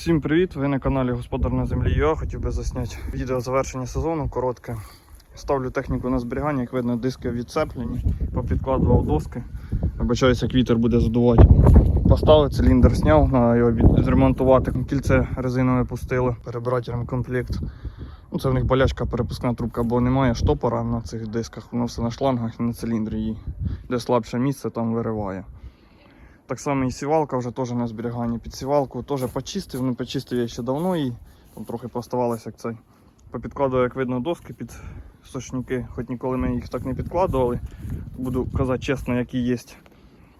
Всім привіт! Ви на каналі Господар на землі. Я хотів би засняти відео завершення сезону коротке. Ставлю техніку на зберігання, як видно, диски відцеплені, попідкладував доски. Вибачаюся, як вітер буде задувати. Поставив циліндр, зняв, на його зремонтувати. Кільце резинове пустили, перебирати ремкомплект. Ну, це в них болячка перепускна трубка, бо немає штопора на цих дисках, воно все на шлангах і на циліндрі. І де слабше місце, там вириває. Так само і сівалка вже теж на зберіганні. Під сівалку теж почистив, ну почистив я ще давно і там трохи поставалося як цей. Попідкладував, як видно, доски під сошники, хоч ніколи ми їх так не підкладували. Буду казати чесно, які є.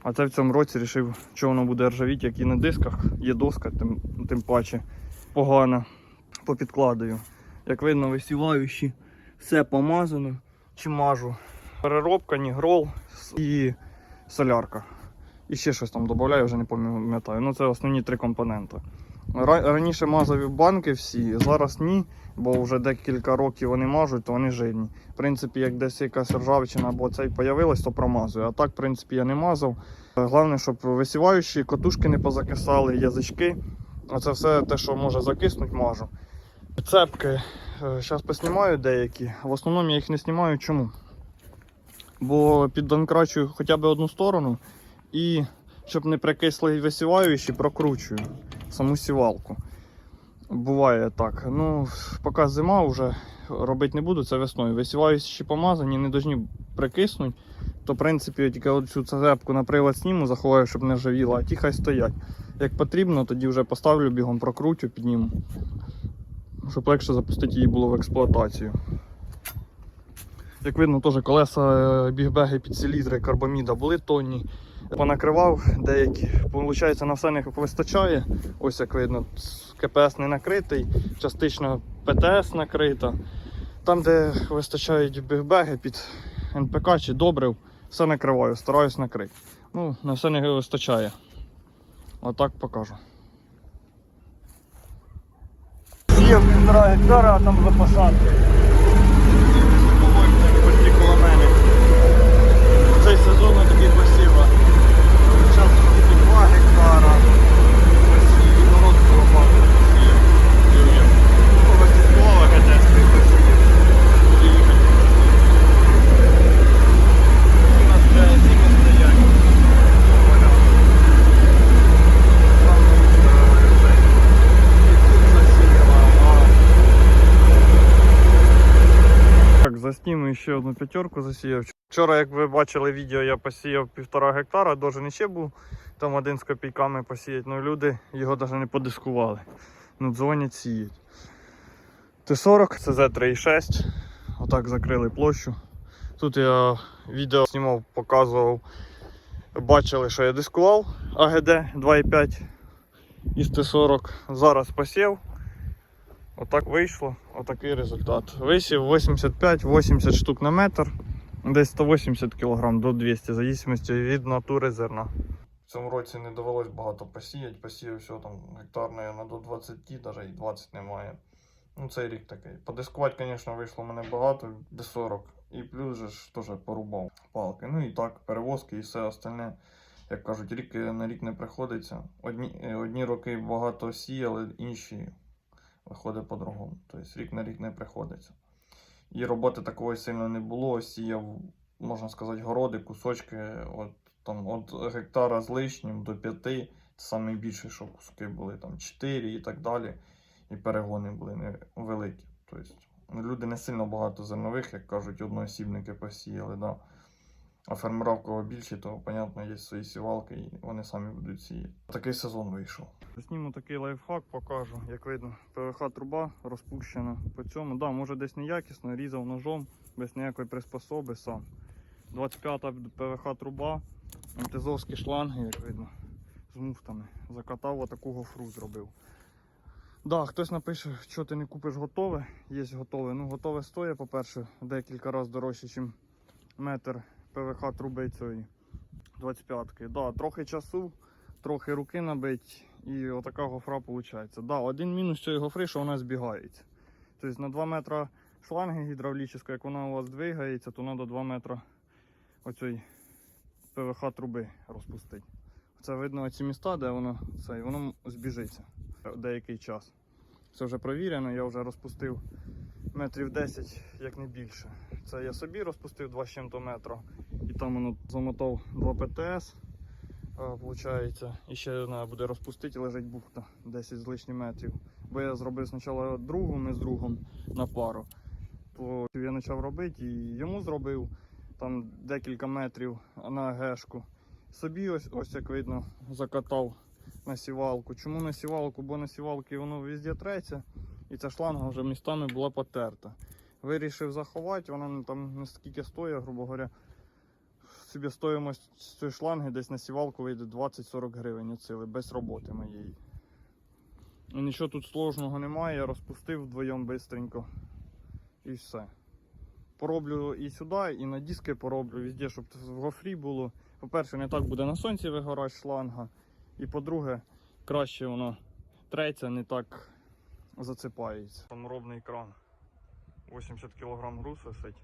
А це в цьому році вирішив, що воно буде ржавіти, як і на дисках. Є доска, тим, тим паче погана. Попідкладаю. Як видно, висіваючі, все помазано, чи мажу. Переробка, нігрол і солярка. І ще щось там додаю, вже не пам'ятаю. Ну це основні три компоненти. Раніше мазав банки всі, зараз ні, бо вже декілька років вони мажуть, то вони жирні. В принципі, як десь якась ржавчина або цей появилась, то промазую. А так, в принципі, я не мазав. Е, Головне, щоб висіваючі, котушки не позакисали, язички. Оце все те, що може закиснути, мажу. Цепки. Зараз поснімаю деякі. В основному я їх не знімаю. Чому? Бо піддонкрачую хоча б одну сторону. І щоб не прикисли висіваючі, прокручую саму сівалку. Буває так. Ну, поки зима вже робити не буду, це весною. Висіваючі помазані, не повинні прикиснути. То, в принципі, тільки цю цепку на привод сніму, заховаю, щоб не ржавіла, а ті хай стоять. Як потрібно, тоді вже поставлю бігом, прокручу, підніму. Щоб легше запустити її було в експлуатацію. Як видно, теж колеса е, бігбеги під селітри карбаміда були тонні. Понакривав деякі. Получається, на все не вистачає. Ось як видно, КПС не накритий, частично ПТС накрита. Там, де вистачають бігбеги під НПК чи добрив, все накриваю, стараюсь накрити. Ну, на все не вистачає. Отак покажу. Є півтора гектара, а там за посадки. Почти коло мене. Цей сезон такий посіва. Зараз тільки 2 гектара. Посів, і народ лопати посіяв. Юр'єв. Ну, розтискувала гетецький посіяв. Буде їхати. У нас вже зіми стоять. Поля. Там, е, цей, і тут засіяла, а так, ще одну п'ятерку засіяв. Вчора, як ви бачили відео, я посіяв півтора гектара, дуже не ще був там один з копійками посіяти, але люди його навіть не подискували. Ну, дзвонять сіють. Т-40, це З3,6. Отак закрили площу. Тут я відео знімав, показував, бачили, що я дискував АГД 2,5 із Т-40. Зараз посів. Отак вийшло, отакий результат. Висів 85-80 штук на метр, десь 180 кг до 200, в зависимості від натури зерна. В цьому році не довелось багато посіяти, посіяв всього там гектар, наверное, до 20, навіть і 20 немає. Ну, цей рік такий. Подискувати, звісно, вийшло мене багато, до 40. І плюс же ж теж порубав палки. Ну і так, перевозки і все остальне. Як кажуть, рік на рік не приходиться. Одні, е, одні роки багато сіяли, інші виходить по-другому. Тобто рік на рік не приходиться. І роботи такої сильно не було. Сіяв, можна сказати, городи, кусочки от, там, от гектара з лишнім до п'яти. Це найбільше, що куски були там 4 і так далі. І перегони були невеликі. Тобто люди не сильно багато зернових, як кажуть, одноосібники посіяли. Да. А фермера в кого більше, то, понятно, є свої сівалки і вони самі будуть сіяти. Такий сезон вийшов. Зніму такий лайфхак, покажу. Як видно, ПВХ труба розпущена по цьому. Да, може десь неякісно, різав ножом, без ніякої приспособи сам. 25-та ПВХ труба, МТЗовські шланги, як видно, з муфтами. Закатав отаку гофру зробив. Да, хтось напише, що ти не купиш готове, є готове. Ну, готове стоїть, по-перше, декілька разів дорожче, ніж метр ПВХ труби цієї 25-ки. Да, трохи часу, трохи руки набить і отака гофра виходить. Да, один мінус цієї гофри, що вона збігається. Тобто на 2 метри шланги гідравлічної, як вона у вас двигається, то треба 2 метри оцієї ПВХ труби розпустити. Це видно ці міста, де воно це, воно збіжиться. деякий час. Це вже провірено, я вже розпустив метрів 10, як не більше. Це я собі розпустив 2 з чим-то метра. І там воно замотав 2 ПТС. Виходить, і ще треба буде розпустити, і лежить бухта 10 з лишнім метрів. Бо я зробив спочатку другу, ми з другом на пару. То я почав робити і йому зробив там декілька метрів на гешку. Собі ось, ось як видно, закатав на сівалку. Чому на сівалку? Бо на сівалки воно везде треться, і ця шланга вже містами була потерта. Вирішив заховати, вона ну, там скільки стоїть, грубо говоря. Собі стоїмость цієї шланги десь на сівалку вийде 20-40 гривень оцили, без роботи моєї. І нічого тут сложного немає, я розпустив вдвоєм бистренько. І все. Пороблю і сюди, і на диски пороблю, везде, щоб в гофрі було. По-перше, не так буде на сонці вигорати шланга. І по-друге, краще воно треться, не так засипається. Саморобний кран. 80 кг груз висить.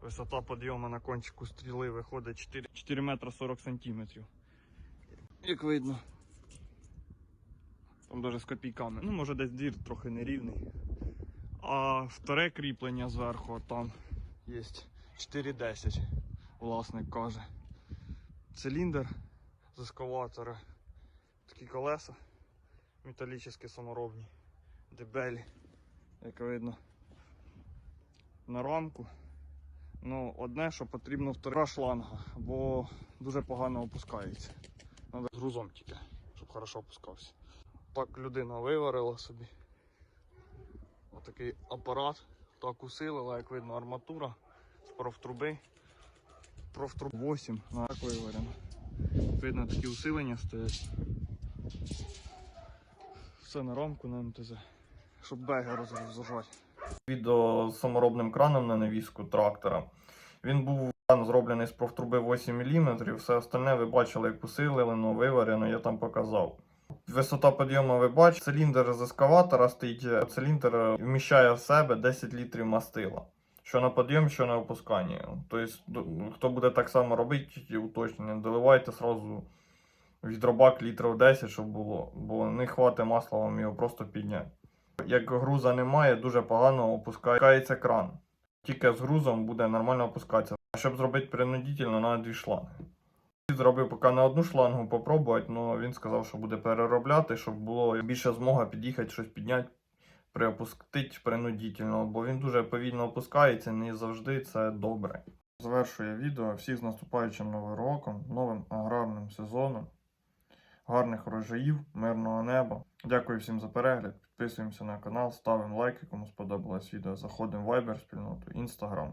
Висота підйому на кончику стріли виходить 4, 4 метра 40 сантиметрів. Як видно. Там навіть з копійками. Ну, може десь двір трохи нерівний. А вторе кріплення зверху там є 4,10, власник каже. Циліндр з ескаватора. Такі колеса металічні саморобні, дебелі, як видно. На рамку. Ну, одне, що потрібно втора шланга, бо дуже погано опускається. З грузом тільки, щоб хорошо опускався. Так людина виварила собі. Отакий апарат. Так усилила, як видно, арматура з профтруби. Профтруб 8, ну, так виварено. Видно, такі усилення стоять. Все на рамку на МТЗ, щоб беги розгружати. Відео з саморобним краном на навіску трактора. Він був кран зроблений з профтруби 8 мм, все остальне ви бачили, як усилено, виварено, я там показав. Висота підйому ви бачите, циліндр з ескаватора стоїть, циліндр вміщає в себе 10 літрів мастила. Що на підйом, що на опусканні. Тобто, хто буде так само робити, уточнення, доливайте сразу відробак літрів 10, щоб було, бо не хватить масла вам його просто підняти. Як груза немає, дуже погано опускається кран. Тільки з грузом буде нормально опускатися. А щоб зробити принудительно, треба дві шланги. Зробив поки на одну шлангу попробувати, але він сказав, що буде переробляти, щоб було більше змога під'їхати щось підняти, приопустити принудительно, бо він дуже повільно опускається, не завжди це добре. Завершує відео. Всіх з наступаючим новим роком, новим аграрним сезоном. Гарних врожаїв, мирного неба. Дякую всім за перегляд. Підписуємося на канал, ставимо лайки, кому сподобалось відео. Заходимо в Viber спільноту, Instagram.